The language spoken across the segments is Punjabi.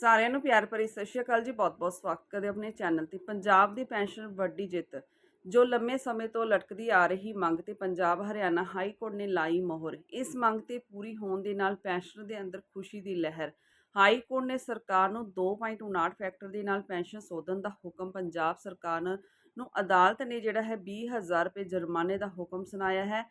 ਸਾਰਿਆਂ ਨੂੰ ਪਿਆਰ ਭਰੀ ਸਤਿ ਸ਼੍ਰੀ ਅਕਾਲ ਜੀ ਬਹੁਤ-ਬਹੁਤ ਸਵਾਗਤ ਕਰਦੇ ਆਪਣੇ ਚੈਨਲ ਤੇ। ਪੰਜਾਬ ਦੀ ਪੈਨਸ਼ਨ ਵੱਡੀ ਜਿੱਤ, ਜੋ ਲੰਮੇ ਸਮੇਂ ਤੋਂ ਲਟਕਦੀ ਆ ਰਹੀ ਮੰਗ ਤੇ ਪੰਜਾਬ ਹਰਿਆਣਾ ਹਾਈ ਕੋਰਟ ਨੇ ਲਾਈ ਮੋਹਰ। ਇਸ ਮੰਗ ਤੇ ਪੂਰੀ ਹੋਣ ਦੇ ਨਾਲ ਪੈਨਸ਼ਨ ਦੇ ਅੰਦਰ ਖੁਸ਼ੀ ਦੀ ਲਹਿਰ। ਹਾਈ ਕੋਰਟ ਨੇ ਸਰਕਾਰ ਨੂੰ 2.59 ਫੈਕਟਰ ਦੇ ਨਾਲ ਪੈਨਸ਼ਨ ਸੋਧਣ ਦਾ ਹੁਕਮ ਪੰਜਾਬ ਸਰਕਾਰ ਨੂੰ ਅਦਾਲਤ ਨੇ, ਜਿਹੜਾ ਹੈ 20000 ਰੁਪਏ ਜੁਰਮਾਨੇ ਦਾ ਹੁਕਮ ਸੁਣਾਇਆ ਹੈ।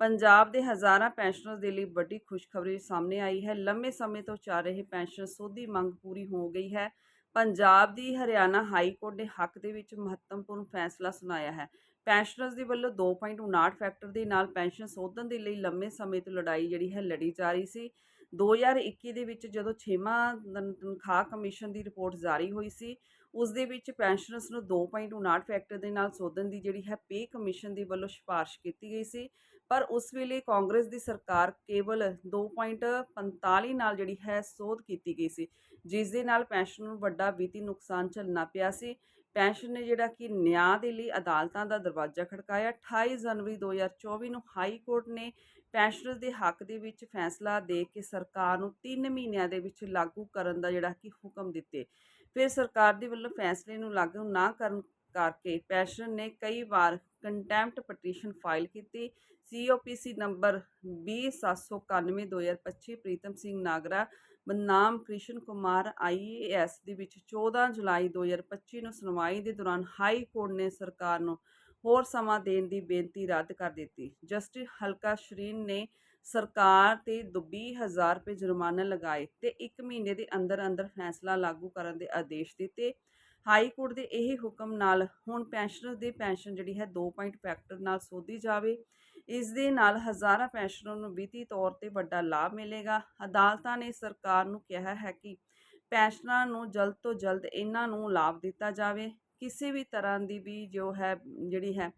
ਪੰਜਾਬ ਦੇ ਹਜ਼ਾਰਾਂ ਪੈਨਸ਼ਨਰਸ ਦੇ ਲਈ ਵੱਡੀ ਖੁਸ਼ਖਬਰੀ ਸਾਹਮਣੇ ਆਈ ਹੈ। ਲੰਮੇ ਸਮੇਂ ਤੋਂ ਚੱਲ ਰਹੇ ਪੈਨਸ਼ਨ ਸੋਧੀ ਮੰਗ ਪੂਰੀ ਹੋ ਗਈ ਹੈ। ਪੰਜਾਬ ਦੀ ਹਰਿਆਣਾ ਹਾਈ ਕੋਰਟ ਨੇ ਹੱਕ ਦੇ ਵਿੱਚ ਮਹੱਤਵਪੂਰਨ ਫੈਸਲਾ ਸੁਣਾਇਆ ਹੈ। ਪੈਨਸ਼ਨਰਸ ਦੇ ਵੱਲੋਂ 2.59 ਫੈਕਟਰ ਦੇ ਨਾਲ ਪੈਨਸ਼ਨ ਸੋਧਣ ਦੇ ਲਈ ਲੰਮੇ ਸਮੇਂ ਤੋਂ ਲੜਾਈ ਜਿਹੜੀ ਹੈ ਲੜੀ ਜਾ ਰਹੀ ਸੀ। 2021 ਦੇ ਵਿੱਚ ਜਦੋਂ 6ਵਾਂ ਤਨਖਾਹ ਕਮਿਸ਼ਨ ਦੀ ਰਿਪੋਰਟ ਜਾਰੀ ਹੋਈ ਸੀ, ਉਸ ਦੇ ਵਿੱਚ ਪੈਨਸ਼ਨਰਸ ਨੂੰ 2.59 ਫੈਕਟਰ ਦੇ ਨਾਲ ਸੋਧਣ ਦੀ ਜਿਹੜੀ ਹੈ ਪੇ ਕਮਿਸ਼ਨ ਦੇ ਵੱਲੋਂ ਸਿਫਾਰਿਸ਼ ਕੀਤੀ ਗਈ ਸੀ। ਪਰ ਉਸ ਵੇਲੇ ਕਾਂਗਰਸ ਦੀ ਸਰਕਾਰ ਕੇਵਲ 2.45 ਨਾਲ ਜਿਹੜੀ ਹੈ ਸੋਧ ਕੀਤੀ ਗਈ ਸੀ, ਜਿਸ ਦੇ ਨਾਲ ਪੈਨਸ਼ਨ ਨੂੰ ਵੱਡਾ ਵਿੱਤੀ ਨੁਕਸਾਨ ਝੱਲਣਾ ਪਿਆ ਸੀ। ਪੈਨਸ਼ਨ ਨੇ ਜਿਹੜਾ ਕਿ ਨਿਆਂ ਦੇ ਲਈ ਅਦਾਲਤਾਂ ਦਾ ਦਰਵਾਜ਼ਾ ਖੜਕਾਇਆ। 28 ਜਨਵਰੀ 2024 ਨੂੰ ਹਾਈ ਕੋਰਟ ਨੇ ਪੈਨਸ਼ਨਰਜ਼ ਦੇ ਹੱਕ ਦੇ ਵਿੱਚ ਫੈਸਲਾ ਦੇ ਕੇ ਸਰਕਾਰ ਨੂੰ 3 ਮਹੀਨਿਆਂ ਦੇ ਵਿੱਚ ਲਾਗੂ ਕਰਨ ਦਾ ਜਿਹੜਾ ਕਿ ਹੁਕਮ ਦਿੱਤੇ। ਫਿਰ ਸਰਕਾਰ ਦੇ ਵੱਲੋਂ ਫੈਸਲੇ ਨੂੰ ਲਾਗੂ ਨਾ ਕਰਨ ਕਰਕੇ ਪੈਨਸ਼ਨ ਨੇ ਕਈ ਵਾਰ ਕੰਟੈਂਪਟ ਪਟੀਸ਼ਨ ਫਾਈਲ ਕੀਤੀ। ਸੀਓਪੀਸੀ ਨੰਬਰ 20791-2025 ਪ੍ਰੀਤਮ ਸਿੰਘ ਨਾਗਰਾ ਬਨਾਮ ਕ੍ਰਿਸ਼ਨ ਕੁਮਾਰ ਆਈਏਐਸ ਦੇ ਵਿੱਚ 14 ਜੁਲਾਈ 2025 ਨੂੰ ਸੁਣਵਾਈ ਦੇ ਦੌਰਾਨ ਹਾਈ ਕੋਰਟ ਨੇ ਸਰਕਾਰ ਨੂੰ ਹੋਰ ਸਮਾਂ ਦੇਣ ਦੀ ਬੇਨਤੀ ਰੱਦ ਕਰ ਦਿੱਤੀ। ਜਸਟਿਸ ਹਲਕਾ ਸ਼ਰੀਨ ਨੇ ਸਰਕਾਰ ਤੇ 20000 ਰੁਪਏ ਜੁਰਮਾਨਾ ਲਗਾਏ ਤੇ 1 ਮਹੀਨੇ ਦੇ ਅੰਦਰ ਅੰਦਰ ਫੈਸਲਾ ਲਾਗੂ ਕਰਨ ਦੇ ਆਦੇਸ਼ ਦਿੱਤੇ। ਹਾਈ ਕੋਰਟ ਦੇ ਇਹ ਹੁਕਮ ਨਾਲ ਹੁਣ ਪੈਨਸ਼ਨਰ ਦੀ ਪੈਨਸ਼ਨ ਜਿਹੜੀ ਹੈ 2 ਪੁਆਇੰਟ ਫੈਕਟਰ ਨਾਲ ਸੋਧੀ ਜਾਵੇ। ਇਸ ਦੇ ਨਾਲ ਹਜ਼ਾਰਾਂ ਪੈਨਸ਼ਨਰ ਨੂੰ ਵਿੱਤੀ ਤੌਰ ਤੇ ਵੱਡਾ ਲਾਭ ਮਿਲੇਗਾ। ਅਦਾਲਤਾਂ ਨੇ ਸਰਕਾਰ ਨੂੰ ਕਿਹਾ ਹੈ ਕਿ ਪੈਨਸ਼ਨਰਾਂ ਨੂੰ ਜਲਦ ਤੋਂ ਜਲਦ ਇਹਨਾਂ ਨੂੰ ਲਾਭ ਦਿੱਤਾ ਜਾਵੇ। ਕਿਸੇ ਵੀ ਤਰ੍ਹਾਂ ਦੀ ਵੀ ਜੋ ਹੈ, ਜਿਹੜੀ ਹੈ,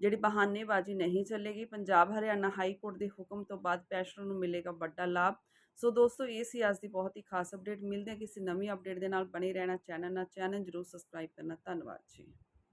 ਜਿਹੜੀ ਬਹਾਨੇਬਾਜ਼ੀ ਨਹੀਂ ਚੱਲੇਗੀ। ਪੰਜਾਬ ਹਰਿਆਣਾ ਹਾਈ ਕੋਰਟ ਦੇ ਹੁਕਮ ਤੋਂ ਬਾਅਦ ਪੈਨਸ਼ਨਰ ਨੂੰ ਮਿਲੇਗਾ ਵੱਡਾ ਲਾਭ। ਸੋ ਦੋਸਤੋ, ਇਹ ਸੀ ਅੱਜ ਦੀ ਬਹੁਤ ਹੀ ਖਾਸ ਅਪਡੇਟ ਮਿਲਦੇ ਹਾਂ ਕਿਸੇ ਨਵੀਂ ਅਪਡੇਟ ਦੇ ਨਾਲ। ਬਣੇ ਰਹਿਣਾ ਚੈਨਲ ਨਾਲ। ਚੈਨਲ ਜਰੂਰ ਸਬਸਕ੍ਰਾਈਬ ਕਰਨਾ। ਧੰਨਵਾਦ ਜੀ।